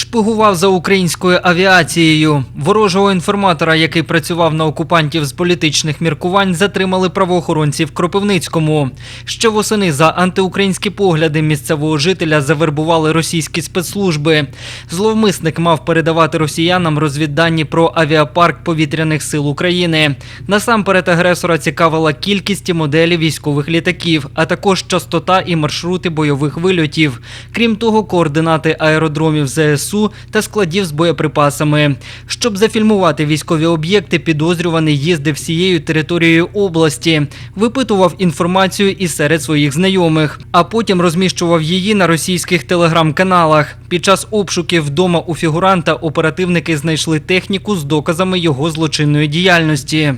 Шпигував за українською авіацією. Ворожого інформатора, який працював на окупантів з політичних міркувань, затримали правоохоронці в Кропивницькому. Ще восени за антиукраїнські погляди місцевого жителя завербували російські спецслужби. Зловмисник мав передавати росіянам розвіддані про авіапарк повітряних сил України. Насамперед агресора цікавила кількість і моделі військових літаків, а також частота і маршрути бойових вильотів. Крім того, координати аеродромів ЗСУ та складів з боєприпасами. Щоб зафільмувати військові об'єкти, підозрюваний їздив всією територією області, випитував інформацію і серед своїх знайомих, а потім розміщував її на російських телеграм-каналах. Під час обшуків вдома у фігуранта оперативники знайшли техніку з доказами його злочинної діяльності.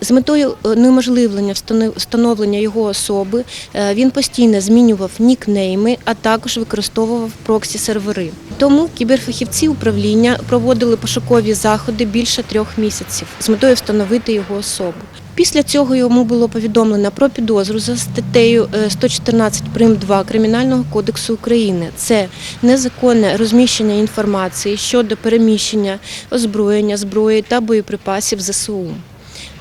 З метою е, унеможливлення встановлення його особи е, він постійно змінював нікнейми, а також використовував проксі-сервери. Тому кіберфахівці управління проводили пошукові заходи більше трьох місяців з метою встановити його особу. Після цього йому було повідомлено про підозру за статтею е, 114 прим. 2 Кримінального кодексу України. Це незаконне розміщення інформації щодо переміщення, озброєння, зброї та боєприпасів ЗСУ.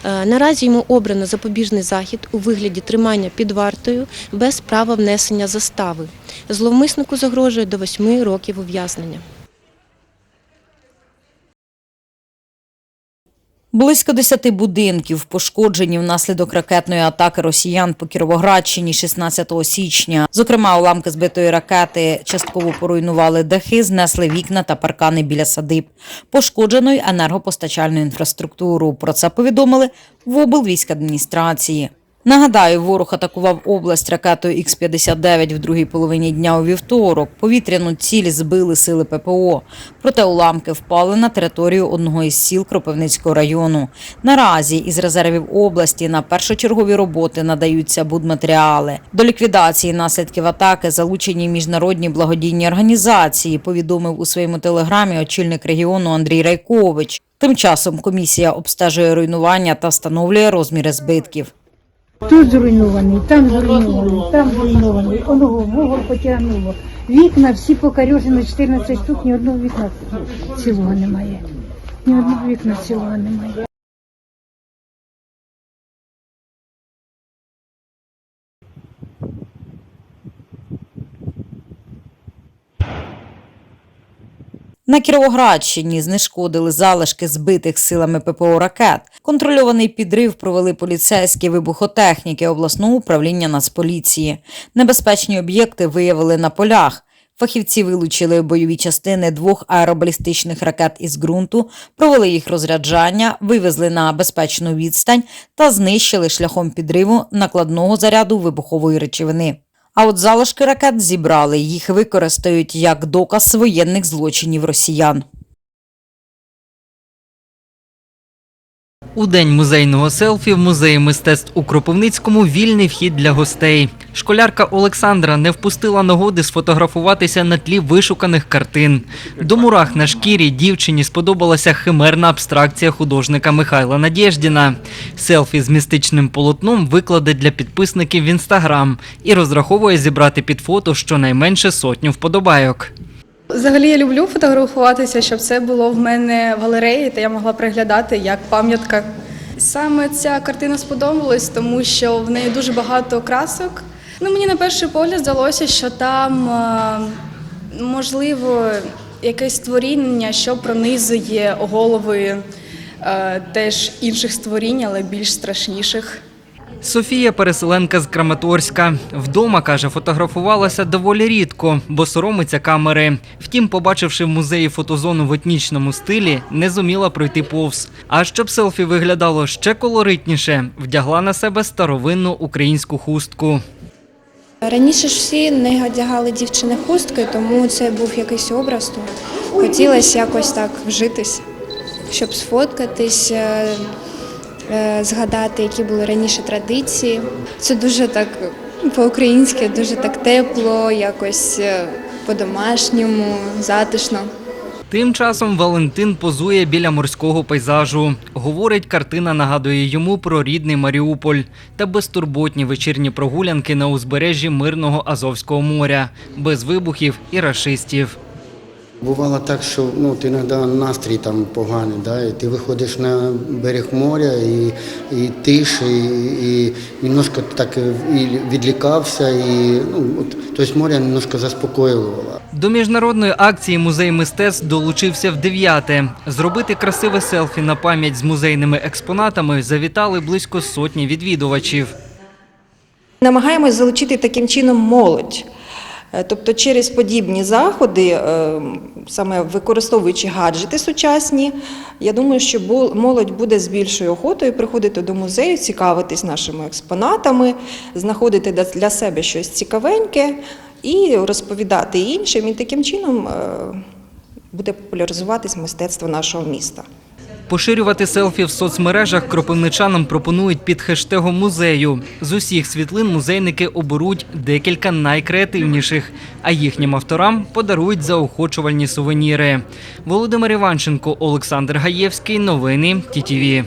Е, Наразі йому обрано запобіжний захід у вигляді тримання під вартою без права внесення застави. Зловмиснику загрожує до 8 років ув'язнення. Близько десяти будинків пошкоджені внаслідок ракетної атаки росіян по Кіровоградщині 16 січня. Зокрема, уламки збитої ракети частково поруйнували дахи, знесли вікна та паркани біля садиб. Пошкоджено й енергопостачальну інфраструктуру. Про це повідомили в облвійськадміністрації. Нагадаю, ворог атакував область ракетою Х-59 в другій половині дня у вівторок. Повітряну ціль збили сили ППО. Проте уламки впали на територію одного із сіл Кропивницького району. Наразі із резервів області на першочергові роботи надаються будматеріали. До ліквідації наслідків атаки залучені міжнародні благодійні організації, повідомив у своєму телеграмі очільник регіону Андрій Райкович. Тим часом комісія обстежує руйнування та встановлює розміри збитків. Тут зруйнований, там зруйнований, там зруйнований, оного вугол потягнуло. Вікна всі покорежені, 14 штук, ні одного вікна цілого немає. Ні одного вікна цілого немає. На Кіровоградщині знешкодили залишки збитих силами ППО ракет. Контрольований підрив провели поліцейські вибухотехніки обласного управління Нацполіції. Небезпечні об'єкти виявили на полях. Фахівці вилучили бойові частини двох аеробалістичних ракет із ґрунту, провели їх розряджання, вивезли на безпечну відстань та знищили шляхом підриву накладного заряду вибухової речовини. А от залишки ракет зібрали, їх використають як доказ воєнних злочинів росіян. У день музейного селфі в музеї мистецтв у Кропивницькому вільний вхід для гостей. Школярка Олександра не впустила нагоди сфотографуватися на тлі вишуканих картин. До мурах на шкірі дівчині сподобалася химерна абстракція художника Михайла Надєждіна. Селфі з містичним полотном викладе для підписників в інстаграм і розраховує зібрати під фото щонайменше сотню вподобайок. Взагалі я люблю фотографуватися, щоб це було в мене в галереї, та я могла приглядати як пам'ятка. Саме ця картина сподобалась, тому що в неї дуже багато красок. Ну, мені на перший погляд здалося, що там е, можливо якесь створіння, що пронизує голови е, теж інших створінь, але більш страшніших. Софія переселенка з Краматорська. Вдома, каже, фотографувалася доволі рідко, бо соромиться камери. Втім, побачивши в музеї фотозону в етнічному стилі, не зуміла пройти повз. А щоб селфі виглядало ще колоритніше, вдягла на себе старовинну українську хустку. Раніше ж всі не одягали дівчини хустки, тому це був якийсь образ. Хотілося якось так вжитись, щоб сфоткатись, е, згадати, які були раніше традиції. Це дуже так по-українськи, дуже так тепло, якось е, по-домашньому, затишно. Тим часом Валентин позує біля морського пейзажу. Говорить, картина нагадує йому про рідний Маріуполь та безтурботні вечірні прогулянки на узбережжі мирного Азовського моря, без вибухів і рашистів. Бувало так, що ну, ти іноді настрій там поганий, да, і ти виходиш на берег моря і, і тиш, і, і немножко так і відлікався, і ну, от, тобто море немножко заспокоювало. До міжнародної акції музей мистецтв долучився в дев'яте. Зробити красиве селфі на пам'ять з музейними експонатами завітали близько сотні відвідувачів. Намагаємось залучити таким чином молодь. Е, Тобто через подібні заходи, е, саме використовуючи гаджети сучасні, я думаю, що молодь буде з більшою охотою приходити до музею, цікавитись нашими експонатами, знаходити для себе щось цікавеньке і розповідати іншим. І таким чином е, буде популяризуватись мистецтво нашого міста. Поширювати селфі в соцмережах кропивничанам пропонують під хештегом музею. З усіх світлин музейники оберуть декілька найкреативніших, а їхнім авторам подарують заохочувальні сувеніри. Володимир Іванченко, Олександр Гаєвський. Новини ТІТІВІ.